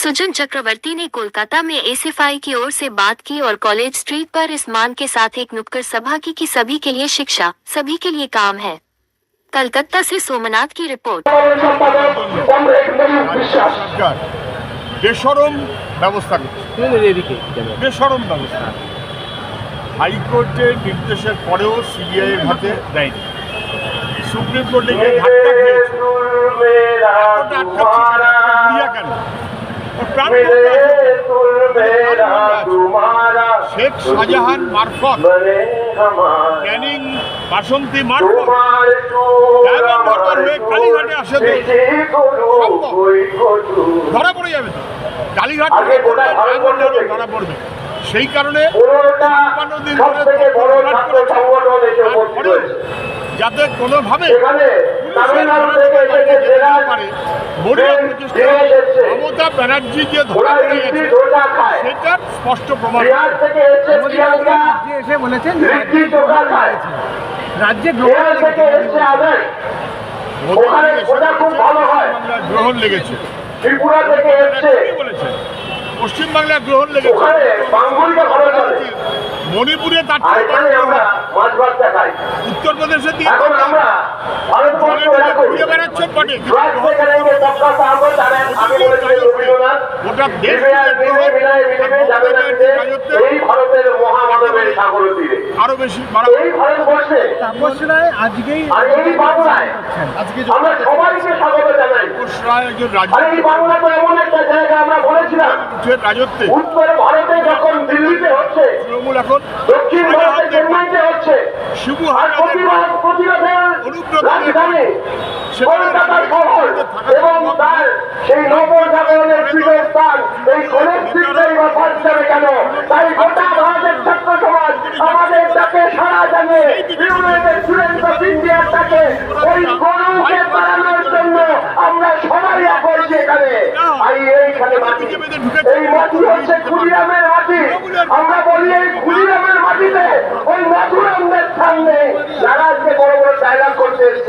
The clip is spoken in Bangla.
सुजन चक्रवर्ती ने कोलकाता में एसएफआई की ओर से बात की और कॉलेज स्ट्रीट पर इस मान के साथ एक नुक्कड़ सभा की कि सभी के लिए शिक्षा सभी के लिए काम है कलकत्ता से सोमनाथ की रिपोर्ट সম্পাদক কমরেড মনির বিশ্বাস সরকার বেসরম ব্যবস্থা করছে এদিকে বেসরম ব্যবস্থা হাইকোর্টের নির্দেশের পরেও সিবিআই এর হাতে দেয়নি সুপ্রিম কোর্টে গিয়ে ধাক্কা খেয়েছে শেখ শাহজাহান মারফত। ক্যানিং বাসন্তী মারফত। ডায়মন্ড হারবার হয়ে কালীঘাটে আসে ধরা পড়ে যাবে তো। কালীঘাট থেকে ডায়মন্ড হারবার ধরা পড়বে। সেই কারণে ছাপ্পান্ন দিন ধরে যাতে কোনোভাবে তামিলনাড়ু থেকে এসেছে জেলার পারে মরিয়া ট্রেন প্রচেষ্টা ট্রেনে এসেছে। মমতা ব্যানার্জি যে ধরা পড়ে গেছে সেটার স্পষ্ট প্রমাণ। বিহার থেকে এসেছে প্রিয়াঙ্কা রাজ্যে এসে বলেছেন হয়। গ্রহণ লেগেছে। ত্রিপুরা থেকে এসছে। বলেছেন পশ্চিমবাংলায় গ্রহণ লেগেছে। মণিপুরে তার উত্তরপ্রদেশে দিয়ে ঘুরে বেড়াচ্ছেন বটে। গোটা দেশ আরও বেশি বাড়া এই ভারতবর্ষে। তাপস রায় আজকেই আর এই বাংলায় আজকে আমরা সবাইকে স্বাগত জানাই। ঘোষ রায় একজন আর এই রাজনীতি বাংলা তো এমন একটা জায়গা আমরা বলেছিলাম। রাজত্বে উত্তর ভারতে যখন দিল্লিতে হচ্ছে তৃণমূল এখন শিবু অনুব্রত এবং তার সেই নবজাগরণের পীঠস্থান এই কলেজ স্ট্রিটটাই বা কেন? তাই গোটা ভারতের ছাত্র সমাজ আমাদের ডাকে সারা জানিয়ে ইউনাইটেড স্টুডেন্টস অফ ইন্ডিয়ার ডাকে ওই গরুকে তাড়ানোর জন্য আমরা সবাই করছি এখানে আর এইখানে মাটি। এই মাটি হচ্ছে কুড়িরামের মাটি। আমরা